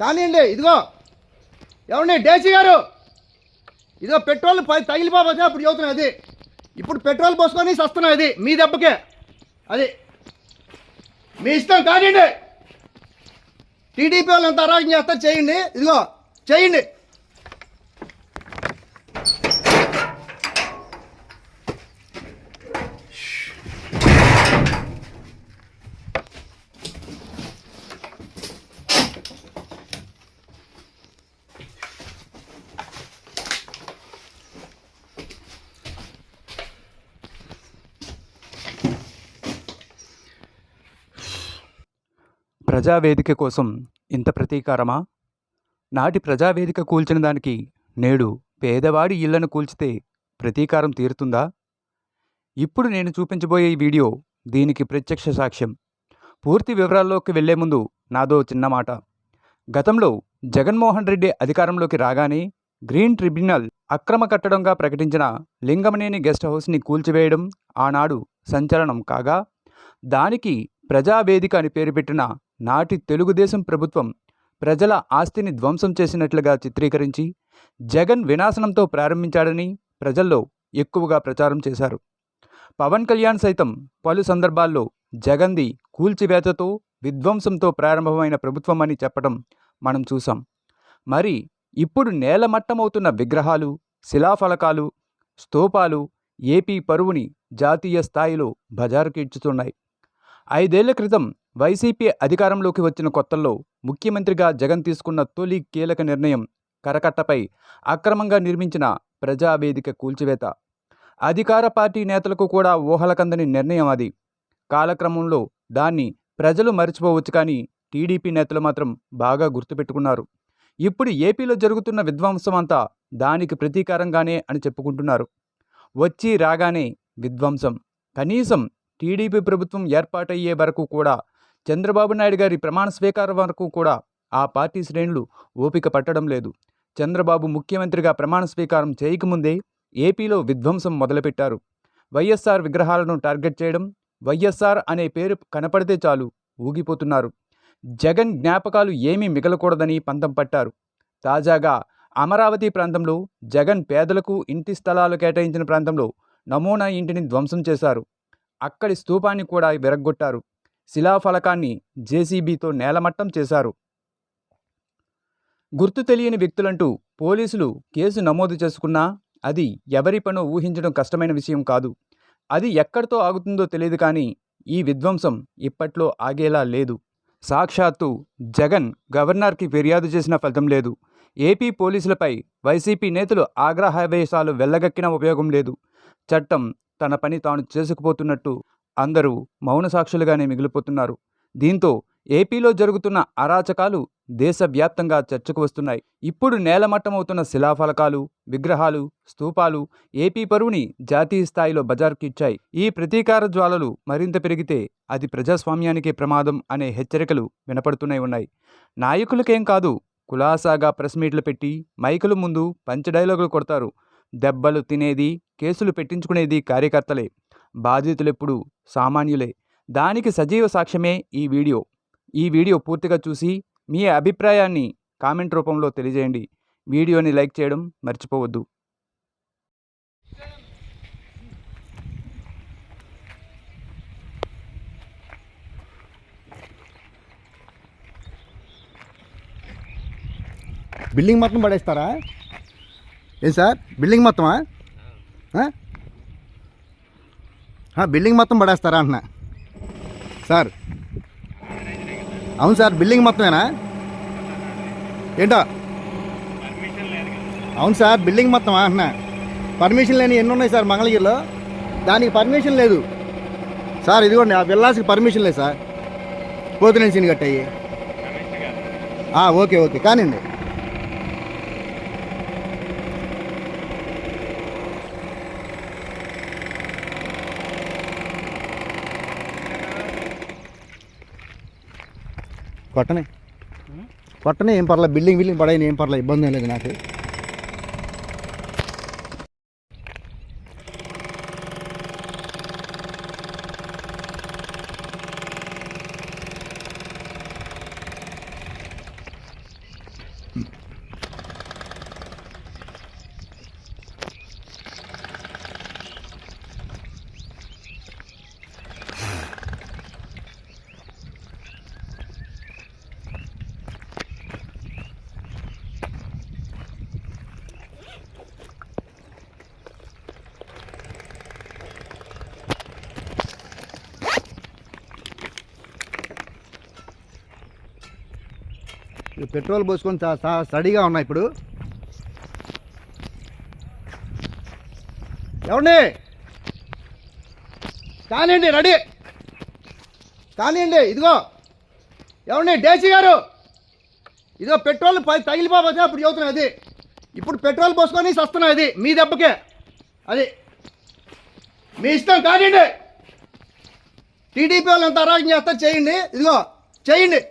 కానివ్వండి ఇదిగో. ఏమండి డేసీ గారు. ఇదిగో పెట్రోల్ తగిలిపోతే అప్పుడు చదువుతున్నాయి అది. ఇప్పుడు పెట్రోల్ పోసుకొని వస్తున్నాయి అది మీ దెబ్బకే. అది. మీ ఇష్టం కానివ్వండి టీడీపీ వాళ్ళు ఎంత అరాగం చేస్తారు చేయండి. ఇదిగో చేయండి. ప్రజావేదిక కోసం ఇంత ప్రతీకారమా? నాటి ప్రజావేదిక కూల్చిన దానికి నేడు పేదవాడి ఇళ్ళను కూల్చితే ప్రతీకారం తీరుతుందా? ఇప్పుడు నేను చూపించబోయే ఈ వీడియో దీనికి ప్రత్యక్ష సాక్ష్యం. పూర్తి వివరాల్లోకి వెళ్ళే ముందు నాదో చిన్న మాట. గతంలో జగన్మోహన్ రెడ్డి అధికారంలోకి రాగానే గ్రీన్ ట్రిబ్యునల్ అక్రమ కట్టడంగా ప్రకటించిన లింగమనేని గెస్ట్ హౌస్ని కూల్చివేయడం ఆనాడు సంచలనం కాగా దానికి ప్రజావేదిక అని పేరు పెట్టిన నాటి తెలుగుదేశం ప్రభుత్వం ప్రజల ఆస్తిని ధ్వంసం చేసినట్లుగా చిత్రీకరించి జగన్ వినాశనంతో ప్రారంభించాడని ప్రజల్లో ఎక్కువగా ప్రచారం చేశారు. పవన్ కళ్యాణ్ సైతం పలు సందర్భాల్లో జగన్ది కూల్చివేతతో విధ్వంసంతో ప్రారంభమైన ప్రభుత్వం అని చెప్పడం మనం చూసాం మరి ఇప్పుడు నేలమట్టమవుతున్న విగ్రహాలు శిలాఫలకాలు స్తూపాలు ఏపీ పరువుని జాతీయ స్థాయిలో బజారుకీడ్చుతున్నాయి. ఐదేళ్ళ క్రితం వైసీపీ అధికారంలోకి వచ్చిన కొత్తల్లో ముఖ్యమంత్రిగా జగన్ తీసుకున్న తొలి కీలక నిర్ణయం కరకట్టపై అక్రమంగా నిర్మించిన ప్రజావేదిక కూల్చివేత. అధికార పార్టీ నేతలకు కూడా ఊహలకందని నిర్ణయం అది. కాలక్రమంలో దాన్ని ప్రజలు మర్చిపోవచ్చు కానీ టీడీపీ నేతలు మాత్రం బాగా గుర్తుపెట్టుకున్నారు. ఇప్పుడు ఏపీలో జరుగుతున్న విధ్వంసం అంతా దానికి ప్రతీకారంగానే అని చెప్పుకుంటున్నారు. వచ్చి రాగానే విధ్వంసం. కనీసం టీడీపీ ప్రభుత్వం ఏర్పాటయ్యే వరకు కూడా చంద్రబాబు నాయుడు గారి ప్రమాణ స్వీకారం వరకు కూడా ఆ పార్టీ శ్రేణులు ఓపిక పట్టడం లేదు. చంద్రబాబు ముఖ్యమంత్రిగా ప్రమాణ స్వీకారం చేయకముందే ఏపీలో విధ్వంసం మొదలుపెట్టారు. వైఎస్ఆర్ విగ్రహాలను టార్గెట్ చేయడం వైఎస్ఆర్ అనే పేరు కనపడితే చాలు ఊగిపోతున్నారు. జగన్ జ్ఞాపకాలు ఏమీ మిగలకూడదని పంతం పట్టారు. తాజాగా అమరావతి ప్రాంతంలో జగన్ పేదలకు ఇంటి స్థలాలు కేటాయించిన ప్రాంతంలో నమూనా ఇంటిని ధ్వంసం చేశారు. అక్కడి స్తూపాన్ని కూడా విరగ్గొట్టారు. శిలాఫలకాన్ని జేసీబీతో నేలమట్టం చేశారు. గుర్తు తెలియని వ్యక్తులంటూ పోలీసులు కేసు నమోదు చేసుకున్నా అది ఎవరి పనో ఊహించడం కష్టమైన విషయం కాదు. అది ఎక్కడితో ఆగుతుందో తెలియదు కానీ ఈ విధ్వంసం ఇప్పట్లో ఆగేలా లేదు. సాక్షాత్తు జగన్ గవర్నర్కి ఫిర్యాదు చేసిన ఫలితం లేదు. ఏపీ పోలీసులపై వైసీపీ నేతలు ఆగ్రహావేశాలు వెళ్ళగక్కిన ఉపయోగం లేదు. చట్టం తన పని తాను చేసుకుపోతున్నట్టు అందరూ మౌన సాక్షులుగానే మిగిలిపోతున్నారు. దీంతో ఏపీలో జరుగుతున్న అరాచకాలు దేశవ్యాప్తంగా చర్చకు వస్తున్నాయి. ఇప్పుడు నేలమట్టమవుతున్న శిలాఫలకాలు విగ్రహాలు స్తూపాలు ఏపీ పరువుని జాతీయ స్థాయిలో బజార్కి ఇచ్చాయి. ఈ ప్రతీకార జ్వాలలు మరింత పెరిగితే అది ప్రజాస్వామ్యానికే ప్రమాదం అనే హెచ్చరికలు వినపడుతూనే ఉన్నాయి. నాయకులకేం కాదు కులాసాగా ప్రెస్ మీట్లు పెట్టి మైకుల ముందు పంచ డైలాగులు కొడతారు. దెబ్బలు తినేది కేసులు పెట్టించుకునేది కార్యకర్తలే. బాధితులెప్పుడు సామాన్యులే. దానికి సజీవ సాక్ష్యమే ఈ వీడియో. ఈ వీడియో పూర్తిగా చూసి మీ అభిప్రాయాన్ని కామెంట్ రూపంలో తెలియజేయండి. వీడియోని లైక్ చేయడం మర్చిపోవద్దు. బిల్డింగ్ మొత్తం పడేస్తారా? ఏం సార్? బిల్డింగ్ మొత్తమా? బిల్డింగ్ మొత్తం పడేస్తారా అంటున్నా. సార్. అవును సార్ బిల్డింగ్ మొత్తమేనా? ఏంటో? అవును సార్ బిల్డింగ్ మొత్తం అంటున్నా. పర్మిషన్ లేని ఎన్ని ఉన్నాయి సార్ మంగళగిరిలో? దానికి పర్మిషన్ లేదు. సార్ ఇదిగోండి ఆ విల్లాస్కి పర్మిషన్ లేదు సార్. పోతున్న సీన్ కట్టాయి. ఓకే ఓకే కానివ్వండి. పట్టనే. పట్టనే ఏం పర్లేదు బిల్డింగ్ బిల్డింగ్ పడైన ఏం పర్లేదు ఇబ్బంది లేదు నాకు. పెట్రోల్ పోసుకొని చా- స్టడీగా ఉన్నాయి ఇప్పుడు. ఏమండి కానివ్వండి రెడీ. కానివ్వండి ఇదిగో. ఏమండి డేసీ గారు. ఇదిగో పెట్రోల్ తగిలిపోతే అప్పుడు చదువుతున్నాయి అది. ఇప్పుడు పెట్రోల్ పోసుకొని వస్తున్నాయి అది మీ దెబ్బకే. అది. మీ ఇష్టం కానివ్వండి టీడీపీ వాళ్ళు ఎంత అరాజకం చేస్తారు చేయండి. ఇదిగో చేయండి.